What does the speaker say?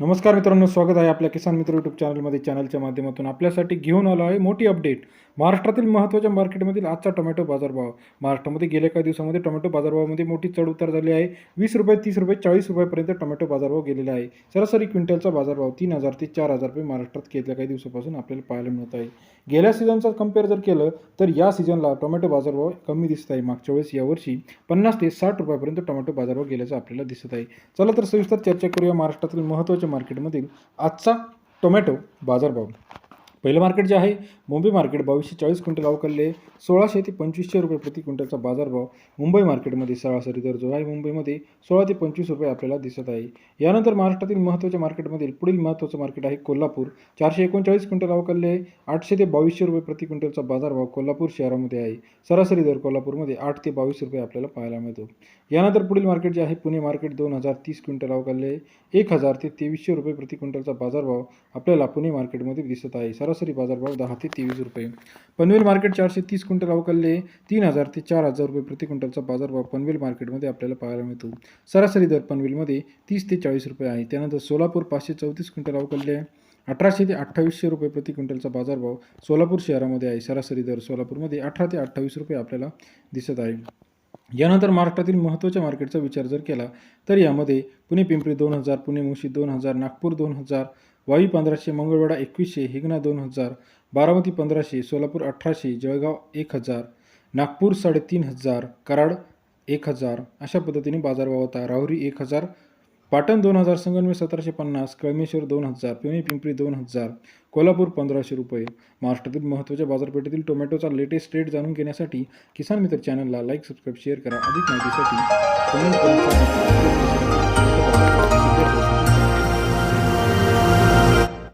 नमस्कार मित्रांनो स्वागत आहे आपल्या किसान मित्र यूट्यूब चॅनलमध्ये चॅनलच्या माध्यमातून. आपल्यासाठी घेऊन आलो आहे मोठी अपडेट महाराष्ट्रातील महत्त्वाच्या मार्केटमधील आजचा टोमॅटो बाजारभाव. महाराष्ट्रामध्ये गेल्या काही दिवसामध्ये टोमॅटो बाजारभावामध्ये मोठी चढ उतार झाली आहे. वीस रुपये तीस रुपये चाळीस रुपयापर्यंत टोमॅटो बाजारभाव गेलेला आहे. सरासरी क्विंटलचा बाजारभाव तीन हजार ते चार हजार रुपये महाराष्ट्रात गेल्या काही दिवसापासून आपल्याला पाहायला मिळत आहे. गेल्या सीझनचा कंपेअर जर केलं तर या सीझनला टोमॅटो बाजारभाव कमी दिसत आहे. मागच्या वेळेस यावर्षी पन्नास ते साठ रुपयापर्यंत टोमॅटो बाजारभाव गेल्याचं आपल्याला दिसत आहे. चला तर सविस्तर चर्चा करूया महाराष्ट्रातील महत्त्वाच्या मार्केटमधील आजचा टोमॅटो बाजारभाव. पहिलं मार्केट जे आहे मुंबई मार्केट बावीसशे चाळीस क्विंटल अवकलले सोळाशे ते पंचवीसशे रुपये प्रति क्विंटलचा बाजारभाव मुंबई मार्केटमध्ये सरासरी दर जो आहे मुंबईमध्ये सोळा ते पंचवीस रुपये आपल्याला दिसत आहे. यानंतर महाराष्ट्रातील महत्त्वाच्या मार्केटमधील पुढील महत्त्वाचं मार्केट आहे कोल्हापूर. चारशे एकोणचाळीस क्विंटल अवकलले आठशे ते बावीसशे रुपये प्रति क्विंटलचा बाजारभाव कोल्हापूर शहरामध्ये आहे. सरासरी दर कोल्हापूरमध्ये आठ ते बावीस रुपये आपल्याला पाहायला मिळतो. यानंतर पुढील मार्केट जे आहे पुणे मार्केट दोन हजार तीस क्विंटल अवकालले एक हजार ते तेवीसशे रुपये प्रति क्विंटलचा बाजारभाव आपल्याला पुणे मार्केटमध्ये दिसत आहे. सरासरी बाजारभाव दहा ते तेवीस रुपये. पनवेल मार्केट चारशे तीस क्विंटल अवकालले तीन हजार ते चार हजार रुपये प्रति क्विंटलचा बाजारभाव पनवेल मार्केटमध्ये आपल्याला पाहायला मिळतो. सरासरी दर पनवेलमध्ये तीस ते चाळीस रुपये आहे. त्यानंतर सोलापूर पाचशे चौतीस क्विंटल अवकालले अठराशे ते अठ्ठावीसशे रुपये प्रति क्विंटलचा बाजारभाव सोलापूर शहरामध्ये आहे. सरासरी दर सोलापूरमध्ये अठरा ते अठ्ठावीस रुपये आपल्याला दिसत आहे. यानंतर महाराष्ट्रातील महत्त्वाच्या मार्केटचा विचार जर केला तर यामध्ये पुणे पिंपरी दोन हजार पुणे मुशी दोन हजार नागपूर दोन हजार वाई पंधराशे मंगळवेढा एकवीसशे हिंगणा दोन हजार बारामती पंधराशे सोलापूर अठराशे जळगाव एक हजार नागपूर साडेतीन हजार कराड एक हजार अशा पद्धतीने बाजारभाव होता राहुरी एक हजार पाटण दोन हजार संगमनेर सतराशे पन्नास कळमेश्वर दोन हजार पुणे पिंपरी दोन हजार कोल्हापूर पंधराशे रुपये. महाराष्ट्रातील महत्त्वाच्या बाजारपेठेतील टोमॅटोचा लेटेस्ट रेट जाणून घेण्यासाठी किसान मित्र चॅनलला लाईक सबस्क्राईब शेअर करा. अधिक माहितीसाठी कमेंट